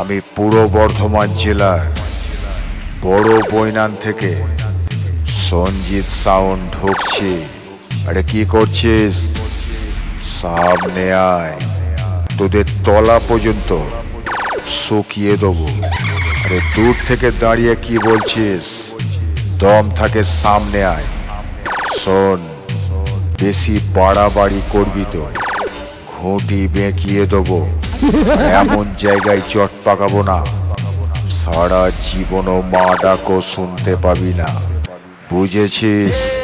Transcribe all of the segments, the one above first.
আমি পুরো বর্ধমান জেলার বড় বৈনান থেকে সঞ্জিত সাউন্ড ঢুকছি। আরে কি করছিস? সামনে আয়। তোদের তলা পর্যন্ত শুকিয়ে দেবো। আরে দূর থেকে দাঁড়িয়ে কি বলছিস? দম থাকে সামনে আয়। শোন, বেশি বাড়াবাড়ি করবি তো। ঘুঁটি বেঁকিয়ে দেবো। এমন জায়গায় চট পাকাবো না। সারা জীবনও মা ডাকো শুনতে পাবি না। বুঝেছিস?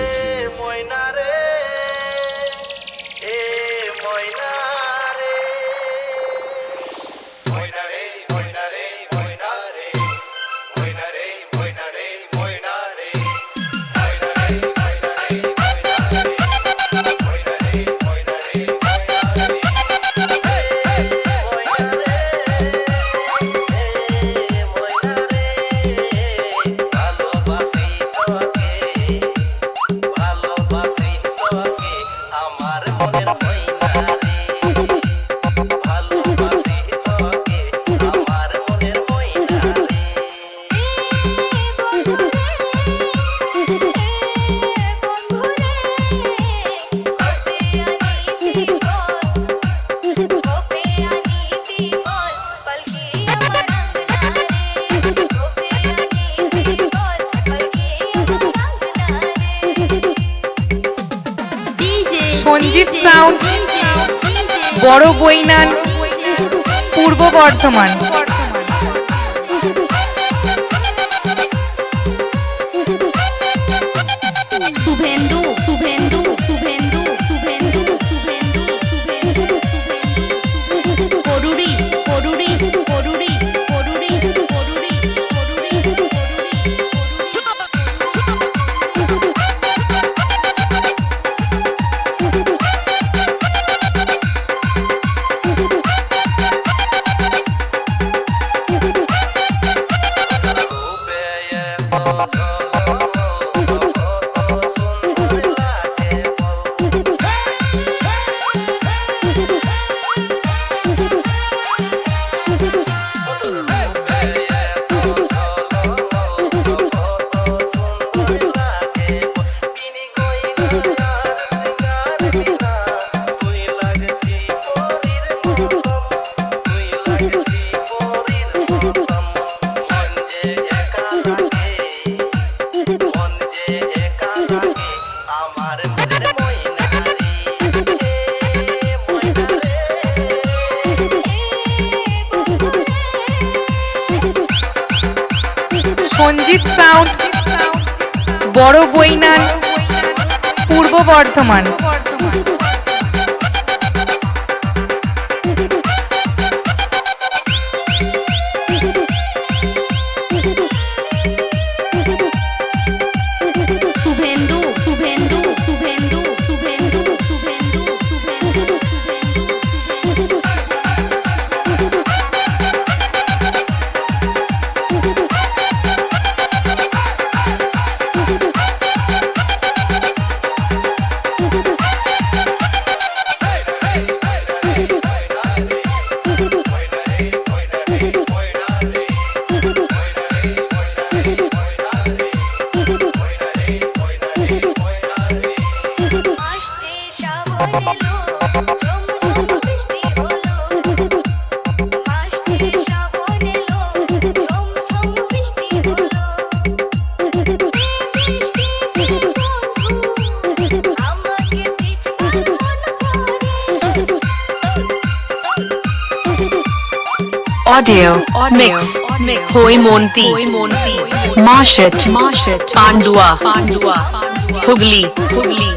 বড় বইনান পূর্ব বর্ধমান। হৈমন্তী মার্শেট পান্ডুয়া হুগলি হুগলি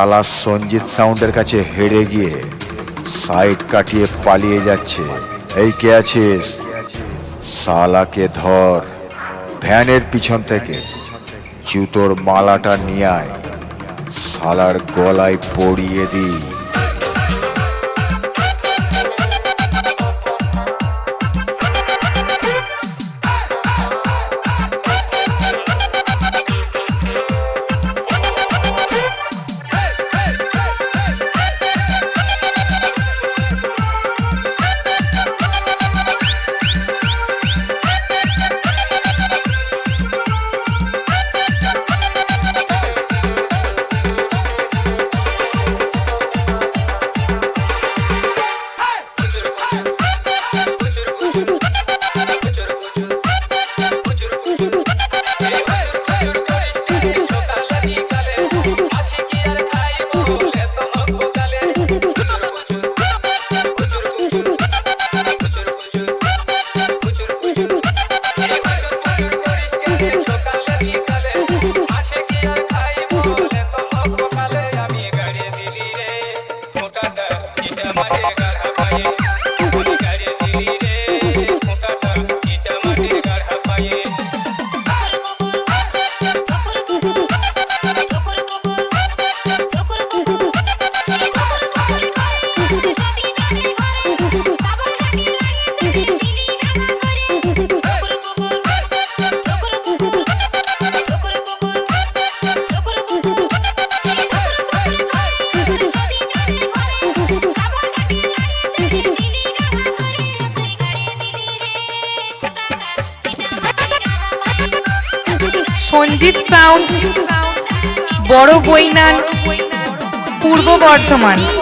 সালা সঞ্জিত সাউন্ডের কাছে হেরে গিয়ে সাইড কাটিয়ে পালিয়ে যাচ্ছে। এই কে আছিস? সালাকে ধর। ভ্যানের পিছন থেকে জুতোর মালাটা নিয়ে আয়। শালার গলায় পড়িয়ে দিই। বর্ধমান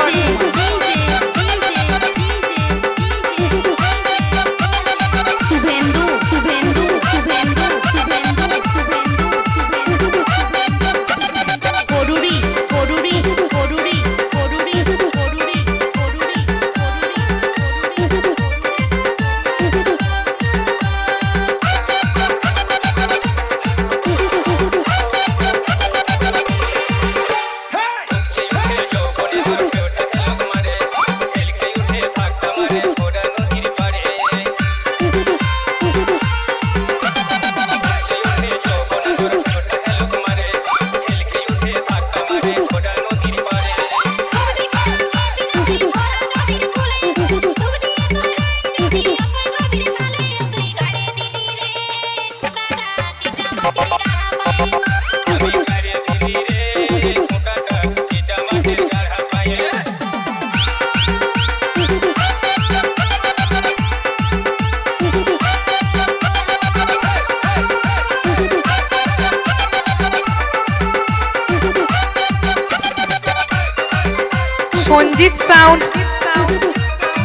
সঞ্জিত সাউন্ড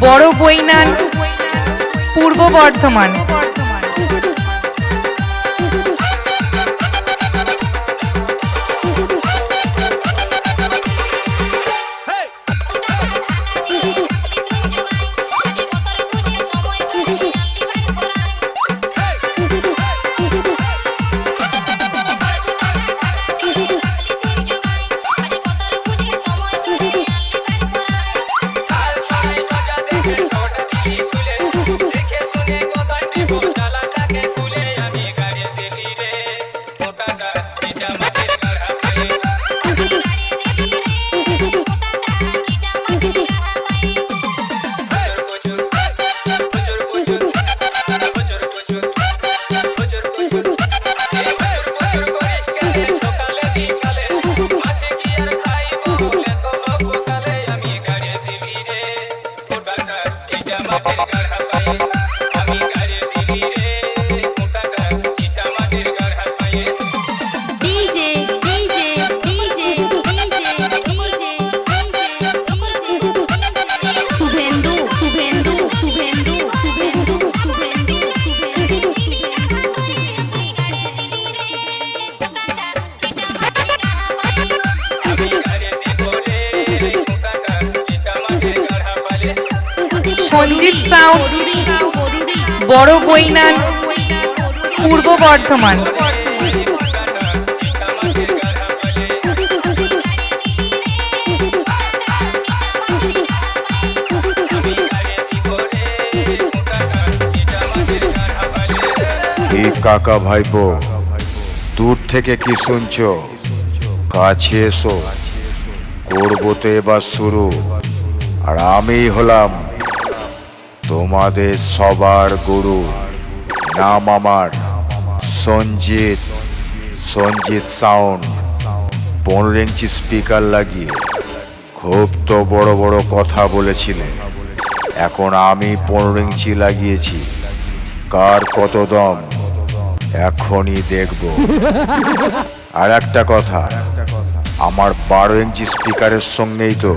বড় বইনান পূর্ব বর্ধমান। কাকা ভাইপো, দূর থেকে কি শুনছো? কাছে এসো, করব তো এবার শুরু। আর আমি হলাম তোমাদের সবার গুরু। নাম আমার সঞ্জিত সঞ্জিত সাউন্ড। পনেরো ইঞ্চি স্পিকার লাগিয়ে খুব তো বড় বড় কথা বলেছিলে। এখন আমি পনেরো ইঞ্চি লাগিয়েছি। কার কত দম? এখনই দেখব। আর একটা কথা, আমার বারো ইঞ্চি স্পিকারের সঙ্গেই তো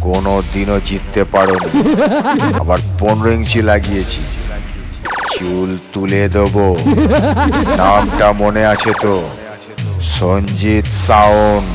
কোনো দিনও জিততে পারো আবার পনেরো ইঞ্চি লাগিয়েছি। চুল তুলে দেবো। নামটা মনে আছে তো? সঞ্জিত সাউন্ড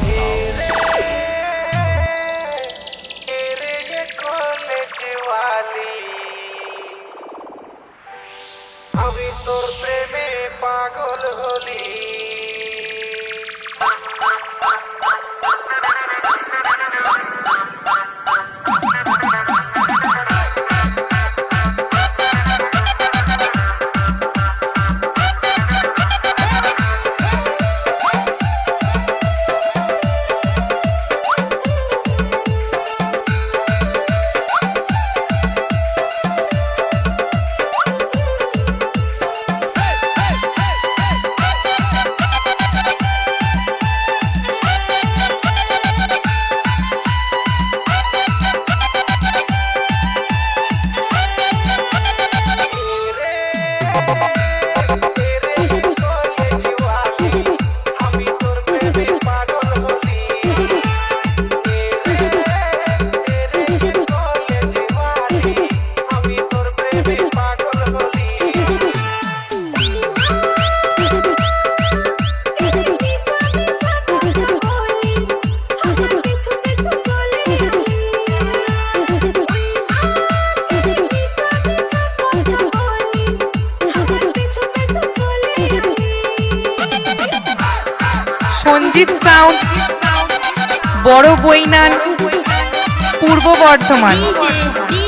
করুরি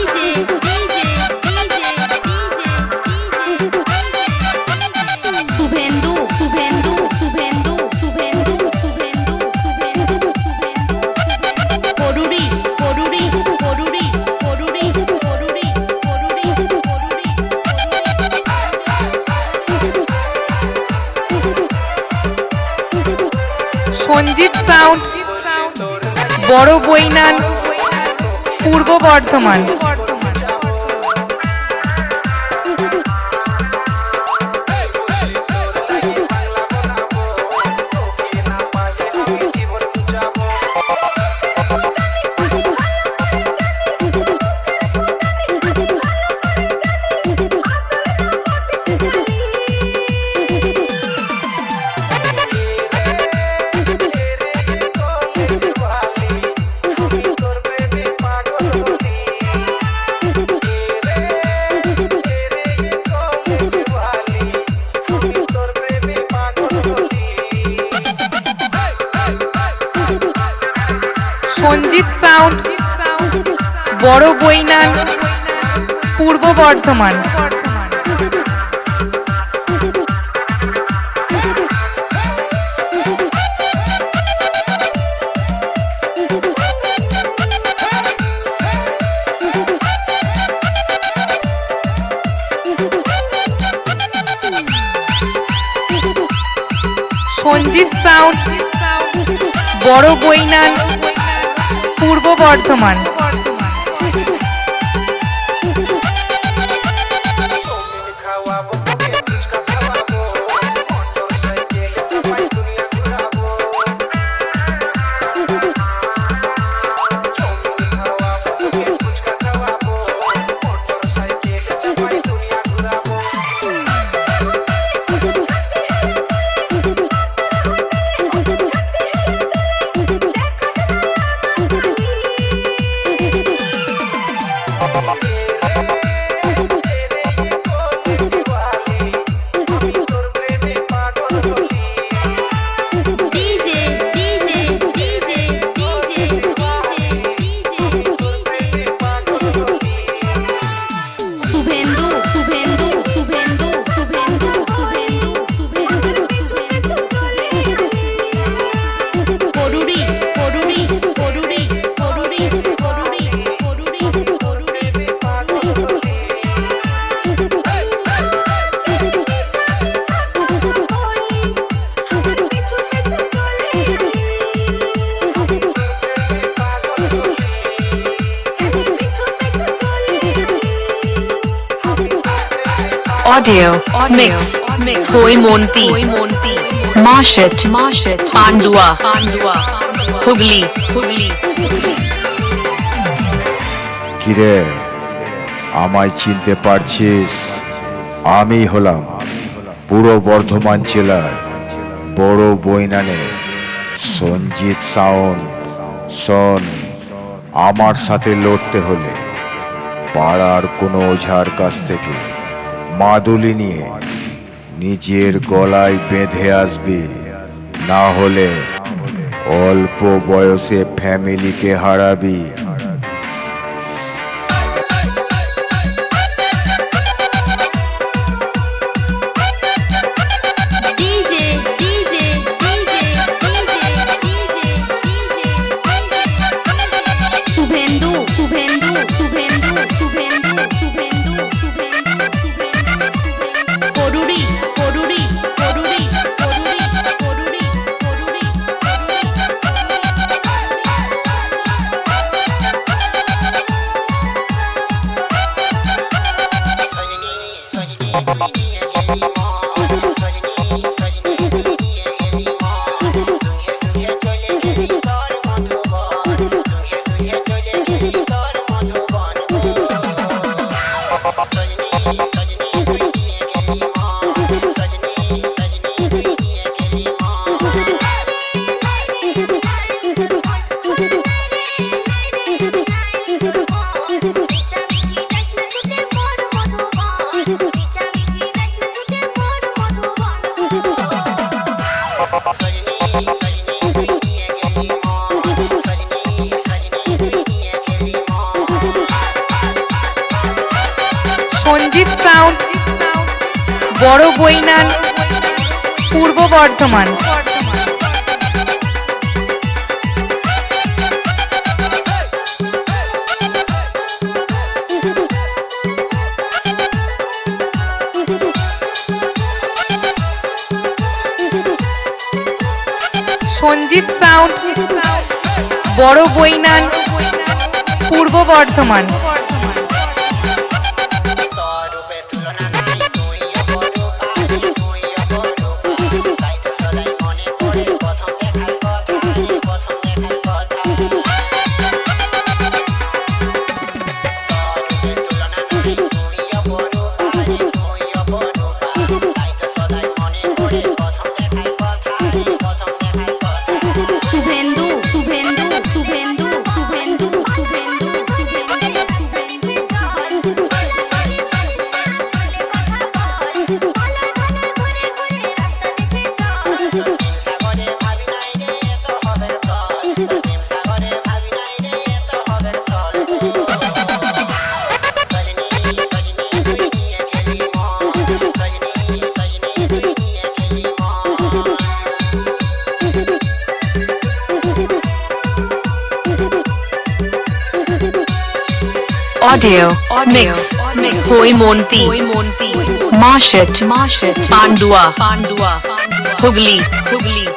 সঞ্জিত সাউন্ড বড় বইনান পূর্ব বর্ধমান। সঞ্জিত সাউন্ড বড় বইনান পূর্ব বর্ধমান। সঞ্জিত সাউন্ড বড় বইনান পূর্ব Bardhaman. Audio, Audio Mix, Koi Monti, Marshit, Marshit, Pandua, Pandua, Hugli, Hugli, কিরে আমায় চিনতে পারছিস? আমি হলাম পুরো বর্ধমান জেলার বড় বৈনানে সঞ্জিত সাউন্ড সন আমার সাথে লড়তে হলে পাড়ার কোনো ওঝার কাছ থেকে মাদুলি নিয়ে নিজের গলায় বেঁধে আসবে। না হলে অল্প বয়সে ফ্যামিলিকে হারাবি। সাউ বড় বৈনান পূর্ব বর্ধমান। সঞ্জিত সাউন্ড বড় বৈনান পূর্ব বর্ধমান। मोनपी माशट माशट। पांडुआ पांडुआ हुगली हुगली।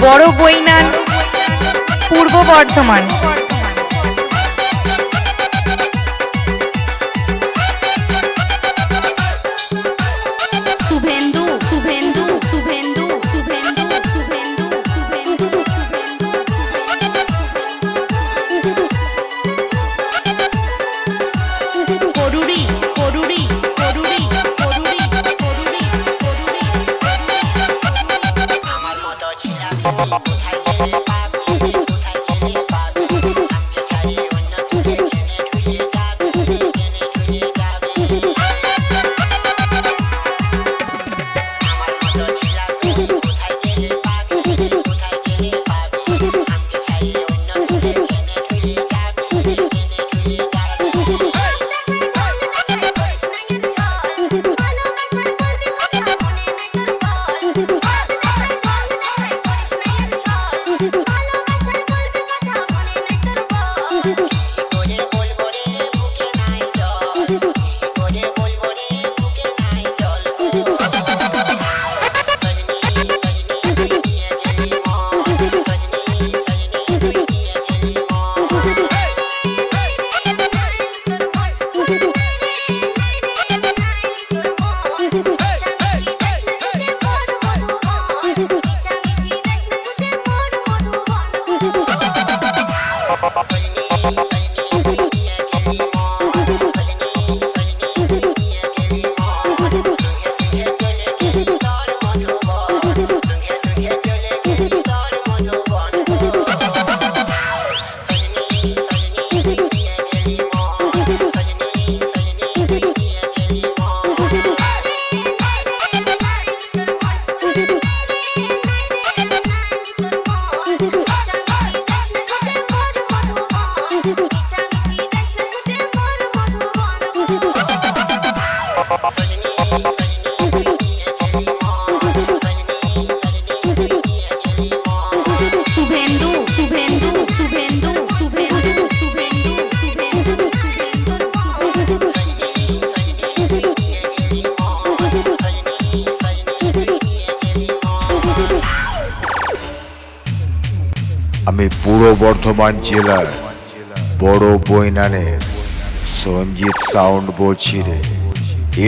বড় বইনান পূর্ব বর্ধমান। পূর্ব বর্ধমান জেলার বড় বৈনানের সঞ্জিত সাউন্ড বলছিরে।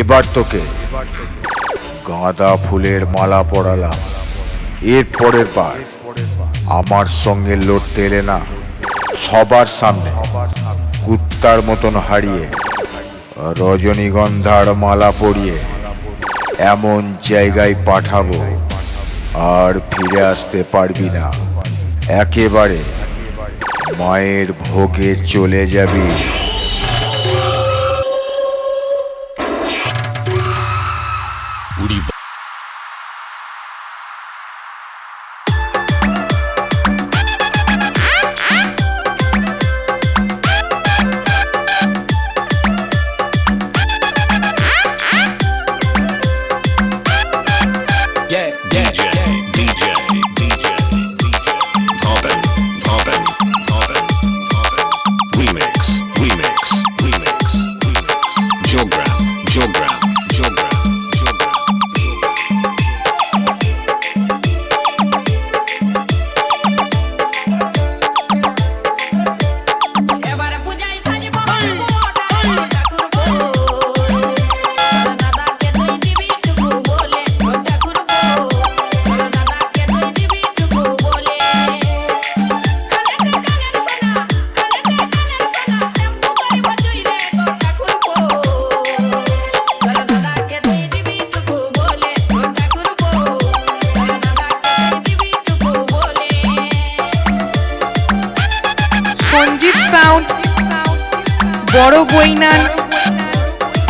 এবার তোকে গাঁদা ফুলের মালা পড়ালাম এর পরের বার আমার সঙ্গে লড়তে এলে না, সবার সামনে কুত্তার মতন হারিয়ে রজনীগন্ধার মালা পরিয়ে এমন জায়গায় পাঠাবো, আর ফিরে আসতে পারবি না। একেবারে মায়ের ভোগে চলে যাবি।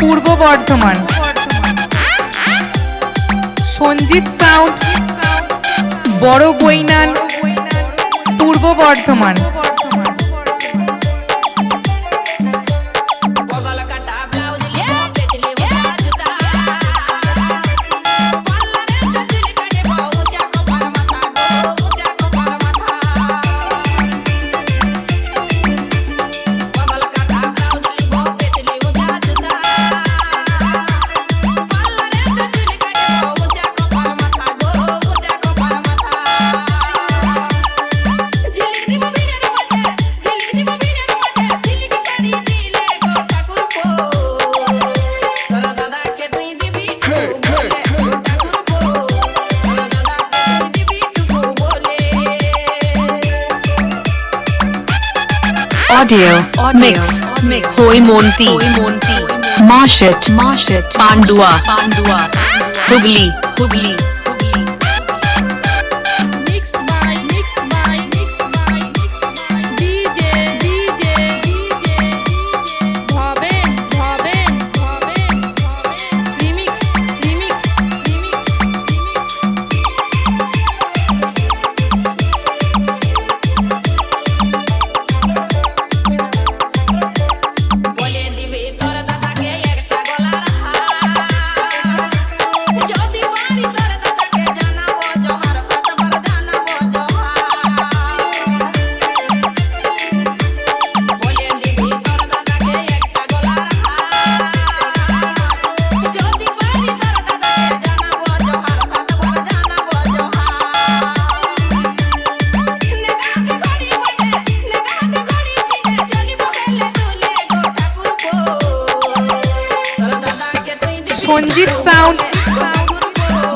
পূর্ব Bardhaman. Sanjit sound Bara Bainan Purba Bardhaman. Audio, Audio Mix, Mix Hoy Monti, Marshit, Marshit, Pandua, Pandua, Hugli, Hugli. Town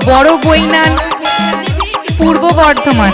Bara Bainan Purba Bardhaman.